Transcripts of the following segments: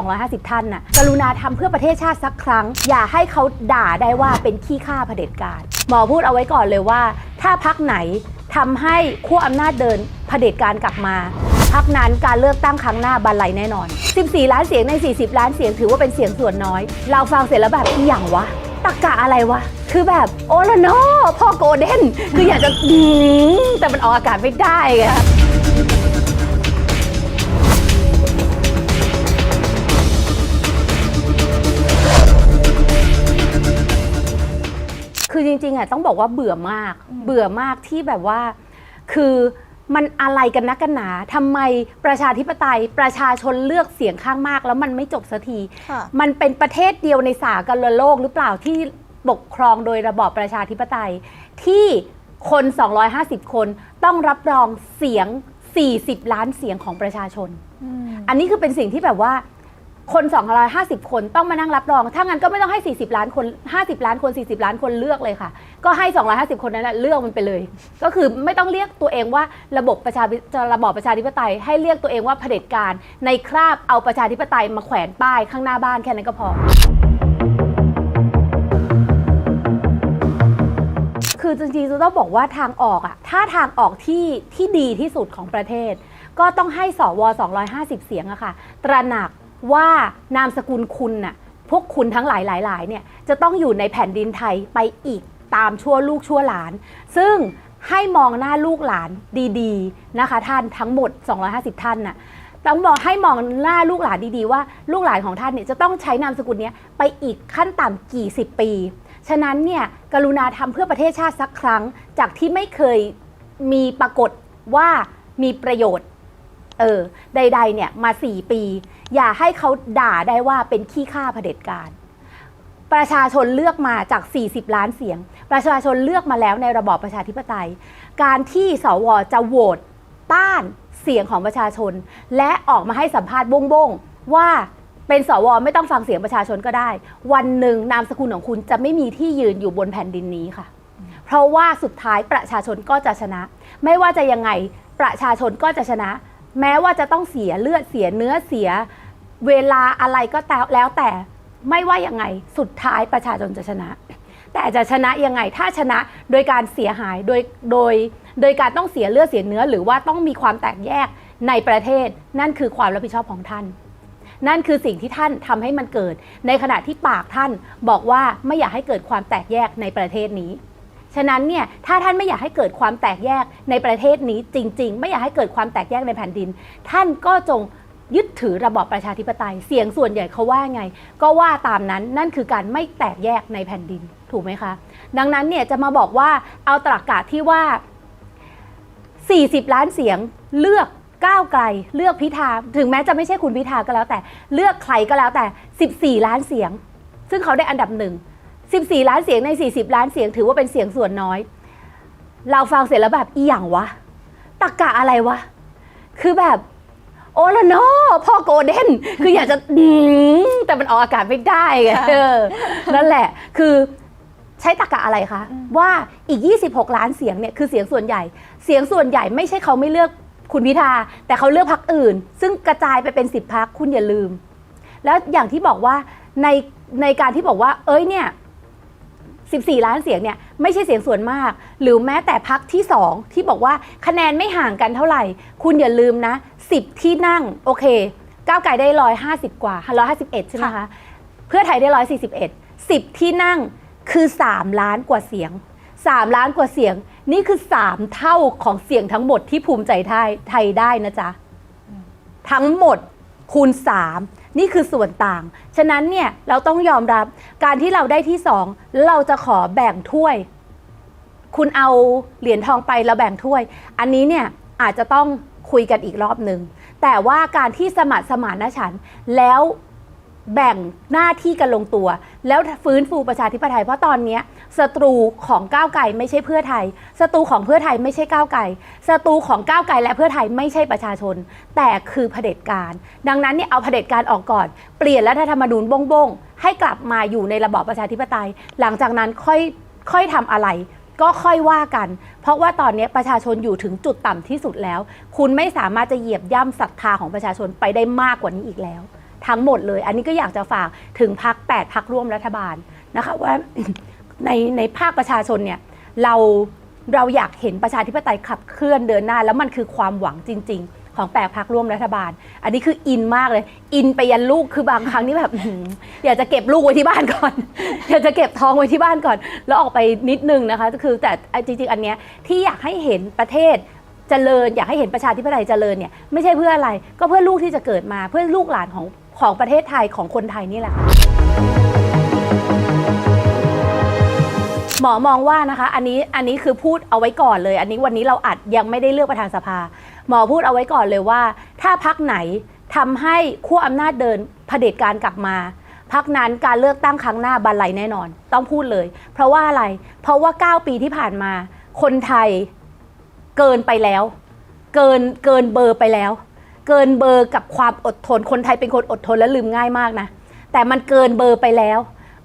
250 ท่านน่ะกรุณาทำเพื่อประเทศชาติสักครั้ง อย่าให้เขาด่าได้ว่าเป็นขี้ข้าเผด็จการหมอพูดเอาไว้ก่อนเลยว่า ถ้าพักไหนทำให้ขั้วอำนาจเดินเผด็จการกลับมาพักนั้นการเลือกตั้งครั้งหน้าบันไลแน่นอน 14 ล้านเสียงใน 40 ล้านเสียงถือว่าเป็นเสียงส่วนน้อย เราฟังเสร็จแล้วแบบอีหยังวะตักกะอะไรวะ คือแบบโอละโนพ่อโกเด้น คืออยากจะอืมแต่มันออกอากาศไม่ได้ไง คะคือจริงๆอะต้องบอกว่าเบื่อมาก เบื่อมากที่แบบว่า คือมันอะไรกันนักกันหนาทำไมประชาธิปไตยประชาชนเลือกเสียงข้างมาก แล้วมันไม่จบสักที ค่ะ มันเป็นประเทศเดียวในสากลโลกหรือเปล่าที่ปกครองโดยระบอบประชาธิปไตย ที่คน 250 คนต้องรับรองเสียง 40 ล้านเสียงของประชาชนอันนี้คือเป็นสิ่งที่แบบว่า คน 250 คนต้องมานั่งรับรอง ถ้างั้นก็ไม่ต้องให้ 40 ล้านคน 50 ล้านคน 40 ล้านคนเลือกเลยค่ะ ก็ให้ 250 คนนั้นนะเลือกมันไปเลย ก็คือไม่ต้องเรียกตัวเองว่าระบบประชาระบอบประชาธิปไตย ให้เรียกตัวเองว่าเผด็จการ ในคราบเอาประชาธิปไตยมาแขวนป้ายข้างหน้าบ้านแค่นั้นก็พอ คือจริงๆจะต้องบอกว่าทางออกอะถ้าทางออกที่ที่ดีที่สุดของประเทศ ก็ต้องให้สว 250 เสียงอะค่ะ ตระหนัก ว่านามสกุลคุณน่ะพวกคุณทั้งหลายหลายๆเนี่ยจะต้องอยู่ในแผ่นดินไทยไปอีกตามชั่วลูกชั่วหลาน ซึ่งให้มองหน้าลูกหลานดีๆนะคะ ท่านทั้งหมด 250 ท่านน่ะต้องบอกให้มองหน้าลูกหลานดีๆ ว่าลูกหลานของท่านเนี่ยจะต้องใช้นามสกุลนี้ไปอีกขั้นต่ำกี่สิบปี ฉะนั้นเนี่ยกรุณาทำเพื่อประเทศชาติสักครั้ง จากที่ไม่เคยมีปรากฏว่ามีประโยชน์ เออ ใด ๆ เนี่ยมา4ปี อย่าให้เขาด่าได้ว่าเป็นขี้ข้าเผด็จการ ประชาชนเลือกมาจาก 40 ล้านเสียง ประชาชนเลือกมาแล้วในระบอบประชาธิปไตย การที่สวจะโหวตต้านเสียงของประชาชน และออกมาให้สัมภาษณ์บงๆว่าเป็นสวไม่ต้องฟังเสียงประชาชนก็ได้ วันหนึ่งนามสกุลของคุณจะไม่มีที่ยืนอยู่บนแผ่นดินนี้ค่ะ เพราะว่าสุดท้ายประชาชนก็จะชนะ ไม่ว่าจะยังไงประชาชนก็จะชนะ แม้ว่าจะต้องเสียเลือดเสียเนื้อเสียเวลาอะไรก็แล้วแต่ไม่ว่ายังไงสุดท้ายประชาชนจะชนะ แต่จะชนะยังไงถ้าชนะโดยการเสียหายโดยโดย โดยการต้องเสียเลือดเสียเนื้อ หรือว่าต้องมีความแตกแยกในประเทศ นั่นคือความรับผิดชอบของท่าน นั่นคือสิ่งที่ท่านทำให้มันเกิด ในขณะที่ปากท่านบอกว่าไม่อยากให้เกิดความแตกแยกในประเทศนี้ ฉะนั้นเนี่ยถ้าท่านไม่อยากให้เกิดความแตกแยกในประเทศนี้จริง ๆ ไม่อยากให้เกิดความแตกแยกในแผ่นดิน ท่านก็จงยึดถือระบอบประชาธิปไตย เสียงส่วนใหญ่เขาว่าไง ก็ว่าตามนั้นนั่นคือการไม่แตกแยกในแผ่นดินถูกไหมคะ ดังนั้นเนี่ยจะมาบอกว่าเอาตรากกะที่ว่า 40 ล้านเสียงเลือกก้าวไกลเลือกพิธาถึงแม้จะไม่ใช่คุณพิธาก็แล้วแต่ เลือกใครก็แล้วแต่ 14 ล้านเสียง ซึ่งเขาได้อันดับหนึ่ง 14 ล้านเสียงใน 40 ล้านเสียงถือว่าเป็นเสียงส่วนน้อย เราฟังเสร็จแล้วแบบอีหยังวะตักกะอะไรวะ คือแบบ โอละโนพ่อโกลเด้น คืออยากจะอืมแต่มันออกอากาศไม่ได้ไงค่ะเออนั่นแหละ คือใช้ตรกกะอะไรคะ ว่าอีก 26 ล้านเสียงเนี่ยคือเสียงส่วนใหญ่ เสียงส่วนใหญ่ไม่ใช่เขาไม่เลือกคุณพิธา แต่เขาเลือกพักอื่น ซึ่งกระจายไปเป็น 10พักคุณอย่าลืม แล้วอย่างที่บอกว่าในในการที่บอกว่า เอ้ยเนี่ย 14 ล้านเสียงเนี่ยไม่ใช่เสียงส่วนมาก หรือแม้แต่พักที่ 2 ที่บอกว่าคะแนนไม่ห่างกันเท่าไหร่ คุณอย่าลืมนะ 10 ที่นั่งโอเคก้าวไกลได้ 150 กว่า 151 ใช่ไหมคะ เพื่อไทยได้ 141 10 ที่นั่งคือ 3 ล้านกว่าเสียง 3 ล้านกว่าเสียง นี่คือ 3 เท่าของเสียงทั้งหมดที่ภูมิใจไทยไทยได้นะจ๊ะ ทั้งหมดคูณ 3 นี่คือส่วนต่าง ฉะนั้นเนี่ยเราต้องยอมรับการที่เราได้ที่2แล้วเราจะขอแบ่งถ้วย คุณเอาเหรียญทองไปแล้วแบ่งถ้วย อันนี้เนี่ยอาจจะต้องคุยกันอีกรอบหนึ่งแต่ว่าการที่สมัครสมานฉันแล้วแบ่งหน้าที่กันลงตัว แล้วฟื้นฟูประชาธิปไตยเพราะตอนนี้ศัตรูของก้าวไกลไม่ใช่เพื่อไทยศัตรูของเพื่อไทยไม่ใช่ก้าวไกลศัตรูของก้าวไกลและเพื่อไทยไม่ใช่ประชาชน แต่คือเผด็จการ ดังนั้นเนี่ยเอาเผด็จการออกก่อน เปลี่ยนรัฐธรรมนูญบงๆให้กลับมาอยู่ในระบอบประชาธิปไตย หลังจากนั้นค่อยค่อยทำอะไรก็ค่อยว่ากัน เพราะว่าตอนนี้ประชาชนอยู่ถึงจุดต่ำที่สุดแล้ว คุณไม่สามารถจะเหยียบย่ำศรัทธาของประชาชนไปได้มากกว่านี้อีกแล้ว ทั้งหมดเลย อันนี้ก็อยากจะฝากถึงพัก8พักร่วมรัฐบาลนะคะว่าในในภาคประชาชนเนี่ยเราเราอยากเห็นประชาธิปไตยขับเคลื่อนเดินหน้า แล้วมันคือความหวังจริง ๆ ของแปดพักร่วมรัฐบาล อันนี้คืออินมากเลย อินไปยันลูกคือบางครั้งนี่แบบอยากจะเก็บลูกไว้ที่บ้านก่อน อยากจะเก็บท้องไว้ที่บ้านก่อน แล้วออกไปนิดนึงนะคะคือแต่จริง ๆ อันเนี้ยที่อยากให้เห็นประเทศเจริญอยากให้เห็นประชาธิปไตยเจริญเนี่ยไม่ใช่เพื่ออะไร ก็เพื่อลูกที่จะเกิดมาเพื่อลูกหลานของ ของประเทศไทยของคนไทยนี่แหละค่ะหมอมองว่านะคะ อันนี้อันนี้คือพูดเอาไว้ก่อนเลย อันนี้วันนี้เราอัดยังไม่ได้เลือกประธานสภา หมอพูดเอาไว้ก่อนเลยว่า ถ้าพักไหนทำให้ขั้วอำนาจเดินเผด็จการกลับมาพักนั้นการเลือกตั้งครั้งหน้าบันไลแน่นอน ต้องพูดเลย เพราะว่าอะไร เพราะว่า 9 ปีที่ผ่านมา คนไทยเกินไปแล้ว เกินเกินเบอร์ไปแล้ว เกินเบอร์กับความอดทน คนไทยเป็นคนอดทนและลืมง่ายมากนะ แต่มันเกินเบอร์ไปแล้ว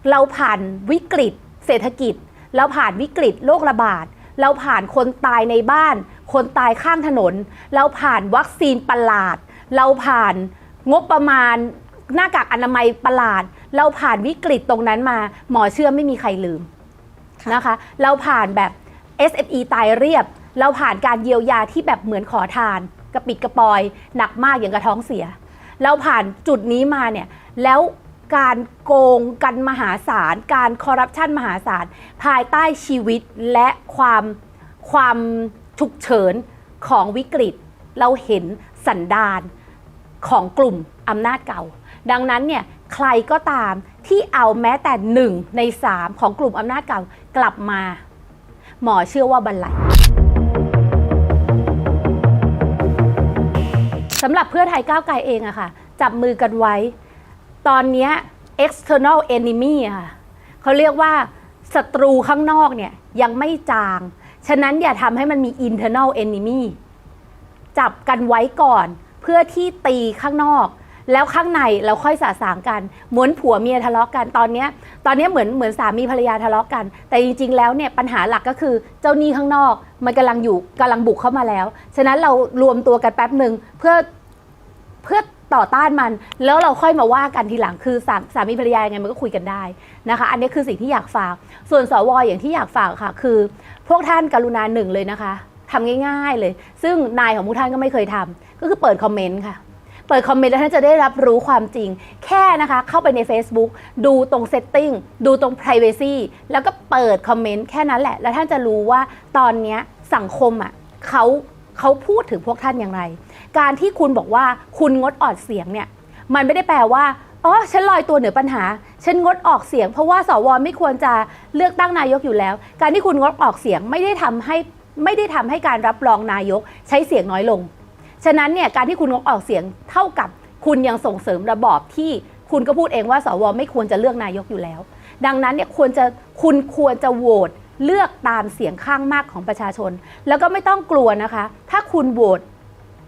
เราผ่านวิกฤต เศรษฐกิจ เราผ่านวิกฤตโรคระบาด เราผ่านคนตายในบ้าน คนตายข้างถนน เราผ่านวัคซีนประหลาด เราผ่านงบประมาณหน้ากากอนามัยประหลาด เราผ่านวิกฤตตรงนั้นมา หมอเชื่อไม่มีใครลืมนะคะ เราผ่านแบบ SME ตายเรียบ เราผ่านการเยียวยาที่แบบเหมือนขอทานก ระปิดกระปอย หนักมากอย่างกระท้องเสีย เราผ่านจุดนี้มาเนี่ยแล้วการโกงกันมหาศาล การคอร์รัปชันมหาศาล ภายใต้ชีวิตและความความฉุกเฉินของวิกฤต เราเห็นสันดานของกลุ่มอำนาจเก่า ดังนั้นเนี่ยใครก็ตามที่เอาแม้แต่หนึ่งในสามของกลุ่มอำนาจเก่ากลับมา หมอเชื่อว่าบันไล สำหรับเพื่อไทยก้าวไกลเองอะค่ะ จับมือกันไว้ ตอนนี้ external enemy อะค่ะเขาเรียกว่าศัตรูข้างนอกเนี่ยยังไม่จาง ฉะนั้นอย่าทำให้มันมี internal enemy จับกันไว้ก่อน เพื่อที่ตีข้างนอก แล้วข้างในเราค่อยสะสางกันเหมือนผัวเมียทะเลาะกันตอนเนี้ยตอนเนี้ยเหมือนเหมือนสามีภรรยาทะเลาะกัน แต่จริงๆแล้วเนี่ยปัญหาหลักก็คือเจ้าหนี้ข้างนอก มันกำลังอยู่กำลังบุกเข้ามาแล้ว ฉะนั้นเรารวมตัวกันแป๊บหนึ่งเพื่อเพื่อต่อต้านมัน แล้วเราค่อยมาว่ากันทีหลังคือสามสามีภรรยายังไงมันก็คุยกันได้นะคะ อันนี้คือสิ่งที่อยากฝาก ส่วนสวอย่างที่อยากฝากค่ะ คือ พวกท่านกรุณาหนึ่งเลยนะคะทำง่าย ๆเลย ซึ่งนายของพวกท่านก็ไม่เคยทำก็คือเปิดคอมเมนต์ค่ะ เปิดคอมเมนต์แล้วท่านจะได้รับรู้ความจริง แค่นะคะเข้าไปใน Facebook ดูตรง Setting ดูตรง Privacy แล้วก็เปิดคอมเมนต์แค่นั้นแหละ แล้วท่านจะรู้ว่าตอนนี้สังคมอะเขาเขาพูดถึงพวกท่านอย่างไร การที่คุณบอกว่าคุณงดออกเสียงเนี่ยมันไม่ได้แปลว่าอ๋อฉันลอยตัวเหนือปัญหา ฉันงดออกเสียง เพราะว่าสวไม่ควรจะเลือกตั้งนายกอยู่แล้ว การที่คุณงดออกเสียงไม่ได้ทำให้ไม่ได้ทำให้การรับรองนายกใช้เสียงน้อยลง ฉะนั้นเนี่ยการที่คุณงดออกเสียงเท่ากับคุณยังส่งเสริมระบอบที่คุณก็พูดเองว่าสวไม่ควรจะเลือกนายกอยู่แล้ว ดังนั้นเนี่ยควรจะคุณควรจะโหวตเลือกตามเสียงข้างมากของประชาชน แล้วก็ไม่ต้องกลัวนะคะ ถ้าคุณโหวต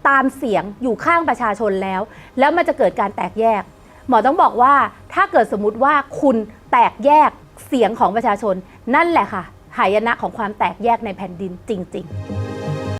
ตามเสียงอยู่ข้างประชาชนแล้ว แล้วมันจะเกิดการแตกแยก หมอต้องบอกว่าถ้าเกิดสมมุติว่าคุณแตกแยกเสียงของประชาชน นั่นแหละค่ะหายนะของความแตกแยกในแผ่นดินจริง ๆ